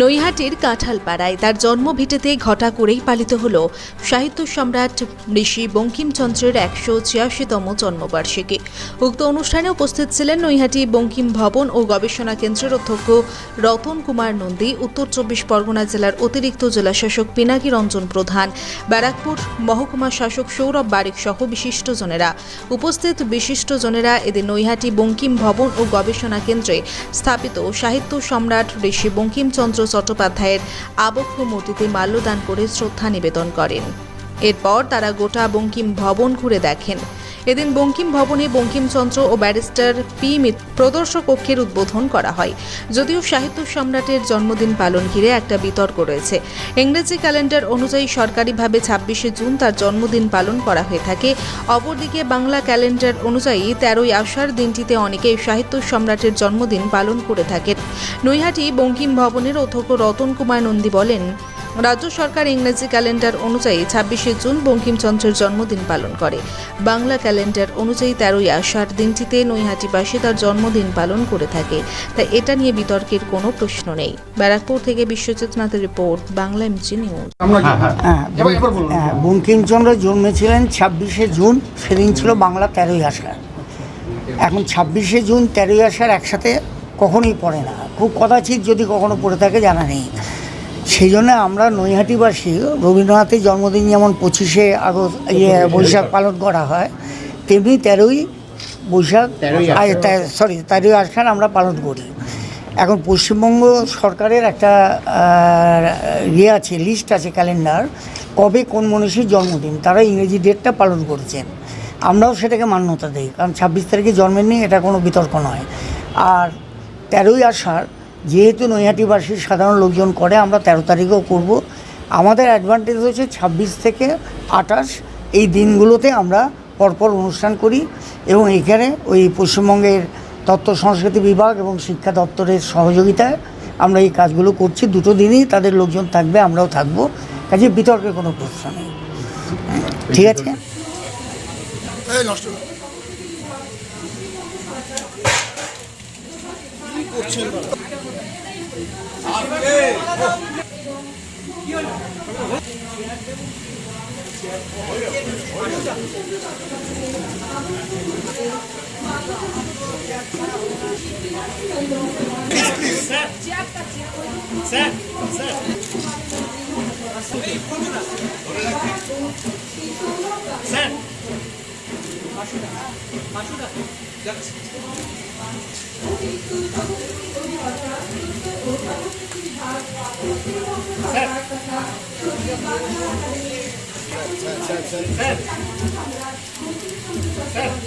নৈহাটির কাঁঠালপাড়ায় তার জন্মভিটেতে ঘটা করেই পালিত হল সাহিত্য সম্রাট ঋষি বঙ্কিমচন্দ্রের একশো ছিয়াশিতম জন্মবার্ষিকী। উক্ত অনুষ্ঠানে উপস্থিত ছিলেন নৈহাটি বঙ্কিম ভবন ও গবেষণা কেন্দ্রের অধ্যক্ষ রতন কুমার নন্দী, উত্তর চব্বিশ পরগনা জেলার অতিরিক্ত জেলাশাসক পিনাকি রঞ্জন প্রধান, ব্যারাকপুর মহকুমা শাসক সৌরভ বারিক সহ বিশিষ্টজনেরা উপস্থিত বিশিষ্টজনেরা এদিন নৈহাটি বঙ্কিম ভবন ও গবেষণা কেন্দ্রে স্থাপিত সাহিত্য সম্রাট ঋষি বঙ্কিমচন্দ্র চট্টোপাধ্যায়ের আবক্ষ মূর্তিতে মাল্যদান করে শ্রদ্ধা নিবেদন করেন। এরপর তারা গোটা বঙ্কিম ভবন ঘুরে দেখেন। এদিন বঙ্কিম ভবনে বঙ্কিমচন্দ্র ও ব্যারিস্টার পি মিত্র প্রদর্শ কক্ষের উদ্বোধন করা হয়। যদিও সাহিত্য সম্রাটের জন্মদিন পালন ঘিরে একটা বিতর্ক রয়েছে। ইংরেজি ক্যালেন্ডার অনুযায়ী সরকারিভাবে ছাব্বিশে জুন তার জন্মদিন পালন করা হয়ে থাকে। অপরদিকে বাংলা ক্যালেন্ডার অনুযায়ী তেরোই আষাঢ় দিনটিতে অনেকেই সাহিত্য সম্রাটের জন্মদিন পালন করে থাকেন। নৈহাটি বঙ্কিম ভবনের অধ্যক্ষ রতন কুমার নন্দী বলেন রাজ্য সরকার ইংরেজি ক্যালেন্ডার অনুযায়ী ছাব্বিশে জুন বঙ্কিমচন্দ্রের জন্মদিন পালন করে। বাংলা ক্যালেন্ডার অনুযায়ী তেরোই আষাঢ় দিনটিতে নৈহাটিবাসী তার জন্মদিন পালন করে থাকে। তাই এটা নিয়ে বিতর্কের কোনো প্রশ্ন নেই। ব্যারাকপুর থেকে বিশ্বজিৎ নাথের রিপোর্ট বাংলা এমজি নিউজ। হ্যাঁ বলুন। হ্যাঁ, বঙ্কিমচন্দ্র জন্মেছিলেন ছাব্বিশে জুন সেদিন ছিল বাংলা তেরোই আষাঢ়। এখন ছাব্বিশে জুন তেরোই আষাঢ় একসাথে কখনোই পড়ে না। খুব কদাচিৎ যদি কখনো পড়ে থাকে জানা নেই। সেই জন্য আমরা নৈহাটিবাসী রবীন্দ্রনাথের জন্মদিন যেমন পঁচিশে আগস্ট ইয়ে বৈশাখ পালন করা হয় তেমনি তেরোই বৈশাখ সরি তেরোই আষাঢ় আমরা পালন করি। এখন পশ্চিমবঙ্গ সরকারের একটা ইয়ে আছে লিস্ট আছে ক্যালেন্ডার কবে কোন মনীষীর জন্মদিন তারা ইংরেজি ডেটটা পালন করেছেন। আমরাও সেটাকে মান্যতা দিই কারণ ছাব্বিশ তারিখে জন্মের নেই এটা কোনো বিতর্ক নয়। আর তেরোই আষাঢ় যেহেতু নৈহাটিবাসীর সাধারণ লোকজন করে, আমরা তেরো তারিখেও করব। আমাদের অ্যাডভান্টেজ হচ্ছে ছাব্বিশ থেকে আঠাশ, এই দিনগুলোতে আমরা পরপর অনুষ্ঠান করি এবং এখানে ওই পশ্চিমবঙ্গের তত্ত্ব সংস্কৃতি বিভাগ এবং শিক্ষা দপ্তরের সহযোগিতায় আমরা এই কাজগুলো করছি। দুটো দিনই তাদের লোকজন থাকবে, আমরাও থাকব। কাজে বিতর্কের কোনো প্রশ্ন নেই। ঠিক আছে? করছেন স্যার স্যার স্যার আমরা এখন